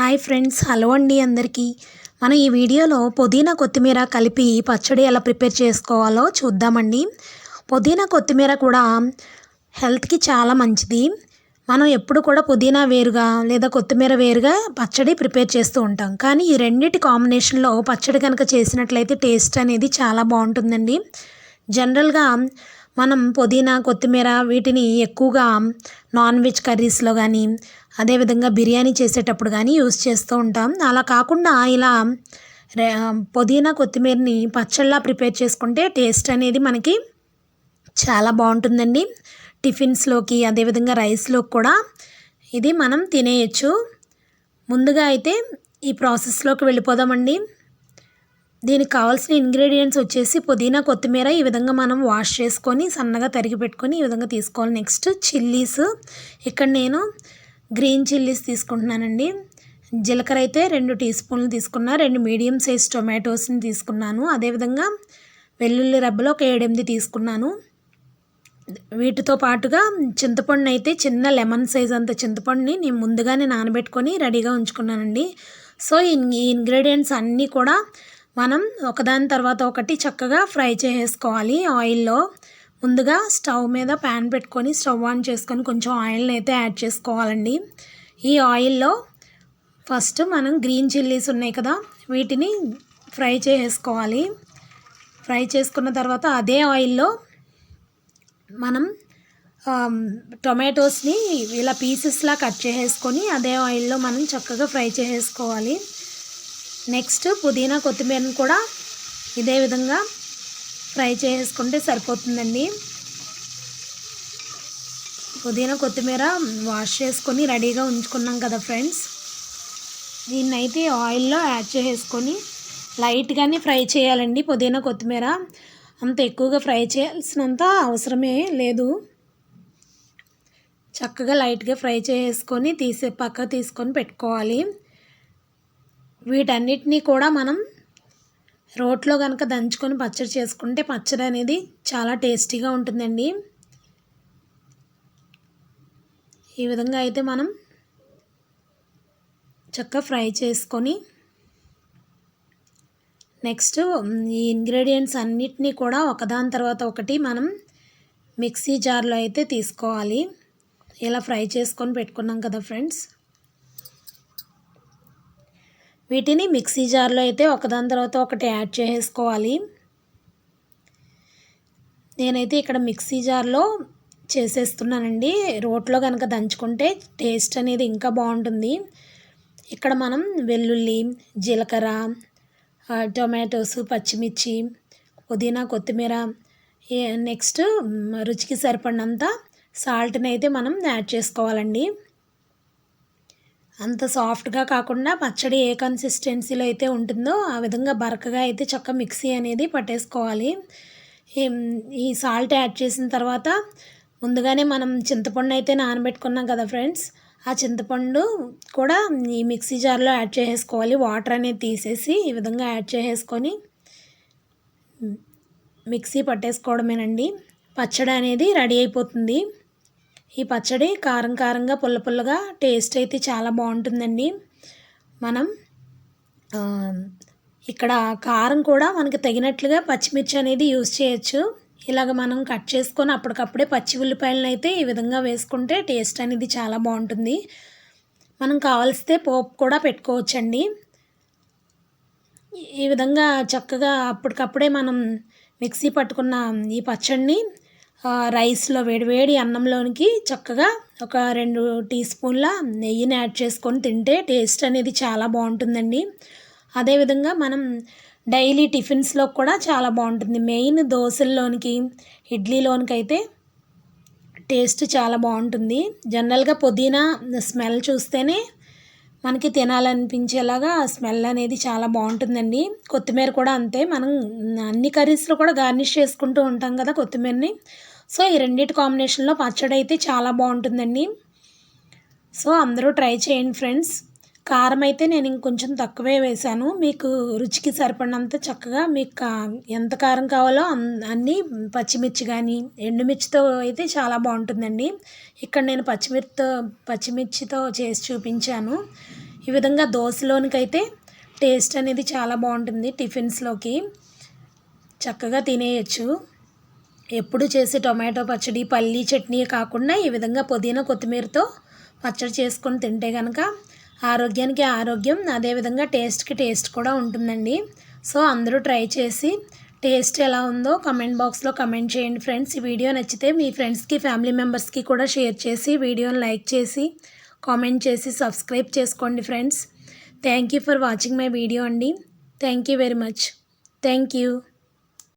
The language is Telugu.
హాయ్ ఫ్రెండ్స్ హలో అండి అందరికీ. మనం ఈ వీడియోలో పుదీనా కొత్తిమీర కలిపి పచ్చడి ఎలా ప్రిపేర్ చేసుకోవాలో చూద్దామండి. పుదీనా కొత్తిమీర కూడా హెల్త్కి చాలా మంచిది. మనం ఎప్పుడు కూడా పుదీనా వేరుగా లేదా కొత్తిమీర వేరుగా పచ్చడి ప్రిపేర్ చేస్తూ ఉంటాం. కానీ ఈ రెండింటి కాంబినేషన్లో పచ్చడి కనుక చేసినట్లయితే టేస్ట్ అనేది చాలా బాగుంటుందండి. జనరల్గా మనం పుదీనా కొత్తిమీర వీటిని ఎక్కువగా నాన్ వెజ్ కర్రీస్లో కానీ అదేవిధంగా బిర్యానీ చేసేటప్పుడు కానీ యూస్ చేస్తూ ఉంటాం. అలా కాకుండా ఇలా రే- పుదీనా కొత్తిమీరని పచ్చళ్ళలా ప్రిపేర్ చేసుకుంటే టేస్ట్ అనేది మనకి చాలా బాగుంటుందండి. టిఫిన్స్లోకి అదేవిధంగా రైస్లోకి కూడా ఇది మనం తినేయచ్చు. ముందుగా అయితే ఈ ప్రాసెస్లోకి వెళ్ళిపోదామండి. దీనికి కావాల్సిన ఇంగ్రీడియంట్స్ వచ్చేసి పుదీనా కొత్తిమీర ఈ విధంగా మనం వాష్ చేసుకొని సన్నగా తరిగి పెట్టుకొని ఈ విధంగా తీసుకోవాలి. Next chillies. ఇక్కడ నేను గ్రీన్ చిల్లీస్ తీసుకుంటున్నానండి. జీలకర్ర అయితే రెండు టీ స్పూన్లు తీసుకున్నా రెండు మీడియం సైజ్ టొమాటోస్ని తీసుకున్నాను. అదేవిధంగా వెల్లుల్లి రెబ్బలు ఒక ఏడెనిమిది తీసుకున్నాను. వీటితో పాటుగా చింతపండు అయితే చిన్న లెమన్ సైజ్ అంత చింతపండుని నేను ముందుగానే నానబెట్టుకొని రెడీగా ఉంచుకున్నానండి. సో ఈ ఇంగ్రీడియంట్స్ అన్నీ కూడా మనం ఒకదాని తర్వాత ఒకటి చక్కగా ఫ్రై చేసేసుకోవాలి ఆయిల్లో. ముందుగా స్టవ్ మీద ప్యాన్ పెట్టుకొని స్టవ్ ఆన్ చేసుకొని కొంచెం ఆయిల్ని అయితే యాడ్ చేసుకోవాలండి. ఈ ఆయిల్లో ఫస్ట్ మనం గ్రీన్ చిల్లీస్ ఉన్నాయి కదా వీటిని ఫ్రై చేసేసుకోవాలి ఫ్రై చేసుకున్న తర్వాత అదే ఆయిల్లో మనం టొమాటోస్ని ఇలా పీసెస్లా కట్ చేసేసుకొని అదే ఆయిల్లో మనం చక్కగా ఫ్రై చేసేసుకోవాలి నెక్స్ట్ పుదీనా కొత్తిమీరని కూడా ఇదే విధంగా ఫ్రై చేసుకుంటే సరిపోతుందండి. పుదీనా కొత్తిమీర వాష్ చేసుకొని రెడీగా ఉంచుకున్నాం కదా ఫ్రెండ్స్. దీన్ని అయితే ఆయిల్లో యాడ్ చేసుకొని లైట్గానే ఫ్రై చేయాలండి పుదీనా కొత్తిమీర. అంత ఎక్కువగా ఫ్రై చేయాల్సినంత అవసరమే లేదు. చక్కగా లైట్గా ఫ్రై చేసుకొని తీసే పక్క తీసుకొని పెట్టుకోవాలి. వీటన్నిటినీ కూడా మనం రోట్లో కనుక దంచుకొని పచ్చడి చేసుకుంటే పచ్చడి అనేది చాలా టేస్టీగా ఉంటుందండి. ఈ విధంగా అయితే మనం చక్కగా ఫ్రై చేసుకొని నెక్స్ట్ ఈ ఇంగ్రీడియంట్స్ అన్నిటినీ కూడా ఒకదాని తర్వాత ఒకటి మనం మిక్సీ జార్లో అయితే తీసుకోవాలి. ఇలా ఫ్రై చేసుకొని పెట్టుకున్నాం కదా ఫ్రెండ్స్. వీటిని మిక్సీ జార్లో అయితే ఒకదాని తర్వాత ఒకటి యాడ్ చేసేసుకోవాలి నేనైతే ఇక్కడ మిక్సీ జార్లో చేసేస్తున్నానండి. రోట్లో కనుక దంచుకుంటే టేస్ట్ అనేది ఇంకా బాగుంటుంది. ఇక్కడ మనం వెల్లుల్లి జీలకర్ర టొమాటోస్ పచ్చిమిర్చి పుదీనా కొత్తిమీర ఏ- నెక్స్ట్ రుచికి సరిపడినంత సాల్ట్ని అయితే మనం యాడ్ చేసుకోవాలండి. అంత సాఫ్ట్గా కాకుండా పచ్చడి ఏ కన్సిస్టెన్సీలో అయితే ఉంటుందో ఆ విధంగా బరకగా అయితే చక్క మిక్సీ అనేది పట్టేసుకోవాలి. ఈ- సాల్ట్ యాడ్ చేసిన తర్వాత ముందుగానే మనం చింతపండు అయితే నానబెట్టుకున్నాం కదా ఫ్రెండ్స్. ఆ చింతపండు కూడా ఈ మిక్సీ జార్లో యాడ్ చేసేసుకోవాలి. వాటర్ అనేది తీసేసి ఈ విధంగా యాడ్ చేసేసుకొని మిక్సీ పట్టేసుకోవడమేనండి. పచ్చడి అనేది రెడీ అయిపోతుంది. ఈ పచ్చడి కారం కారంగా పుల్ల పుల్లగా టేస్ట్ అయితే చాలా బాగుంటుందండి. మనం ఇక్కడ కారం కూడా మనకి తగినట్లుగా పచ్చిమిర్చి అనేది యూస్ చేయొచ్చు. ఇలాగ మనం కట్ చేసుకొని అప్పటికప్పుడే పచ్చి ఉల్లిపాయలను అయితే ఈ విధంగా వేసుకుంటే టేస్ట్ అనేది చాలా బాగుంటుంది. మనం కావలిస్తే పోపు కూడా పెట్టుకోవచ్చండి. ఈ విధంగా చక్కగా అప్పటికప్పుడే మనం మిక్సీ పట్టుకున్న ఈ పచ్చడిని రైస్లో వేడివేడి అన్నంలోనికి చక్కగా ఒక రెండు టీ స్పూన్ల నెయ్యిని యాడ్ చేసుకొని తింటే టేస్ట్ అనేది చాలా బాగుంటుందండి. అదేవిధంగా మనం డైలీ టిఫిన్స్లో కూడా చాలా బాగుంటుంది. మెయిన్ దోశల్లోనికి ఇడ్లీలోనికి అయితే టేస్ట్ చాలా బాగుంటుంది. జనరల్గా పుదీనా స్మెల్ చూస్తేనే మనకి తినాలనిపించేలాగా స్మెల్ అనేది చాలా బాగుంటుందండి. కొత్తిమీర కూడా అంతే. మనం అన్ని కర్రీస్లో కూడా గార్నిష్ చేసుకుంటూ ఉంటాం కదా కొత్తిమీరని. సో ఈ రెండింటి కాంబినేషన్లో పచ్చడి అయితే చాలా బాగుంటుందండి. సో అందరూ ట్రై చేయండి ఫ్రెండ్స్. కారం అయితే నేను ఇంకొంచెం తక్కువే వేశాను. మీకు రుచికి సరిపడినంత చక్కగా మీకు కా- ఎంత కారం కావాలో అన్- అన్ని పచ్చిమిర్చి కానీ ఎండుమిర్చితో అయితే చాలా బాగుంటుందండి. ఇక్కడ నేను పచ్చిమిర్చితో పచ్చిమిర్చితో చేసి చూపించాను. ఈ విధంగా దోశలోనికైతే టేస్ట్ అనేది చాలా బాగుంటుంది టిఫిన్స్లోకి. చక్కగా తినేయచ్చు. ఎప్పుడు చేసే టొమాటో పచ్చడి పల్లీ చట్నీ కాకుండా ఈ విధంగా పుదీనా కొత్తిమీరతో పచ్చడి చేసుకొని తింటే కనుక ఆరోగ్యానికి ఆరోగ్యం అదేవిధంగా టేస్ట్కి టేస్ట్ కూడా ఉంటుందండి. సో అందరూ ట్రై చేసి టేస్ట్ ఎలా ఉందో కమెంట్ బాక్స్లో కమెంట్ చేయండి ఫ్రెండ్స్. ఈ వీడియో నచ్చితే మీ ఫ్రెండ్స్కి ఫ్యామిలీ మెంబర్స్కి కూడా షేర్ చేసి వీడియోని లైక్ చేసి కామెంట్ చేసి సబ్స్క్రైబ్ చేసుకోండి friends. Thank you for watching my video అండి. Thank you very much. Thank you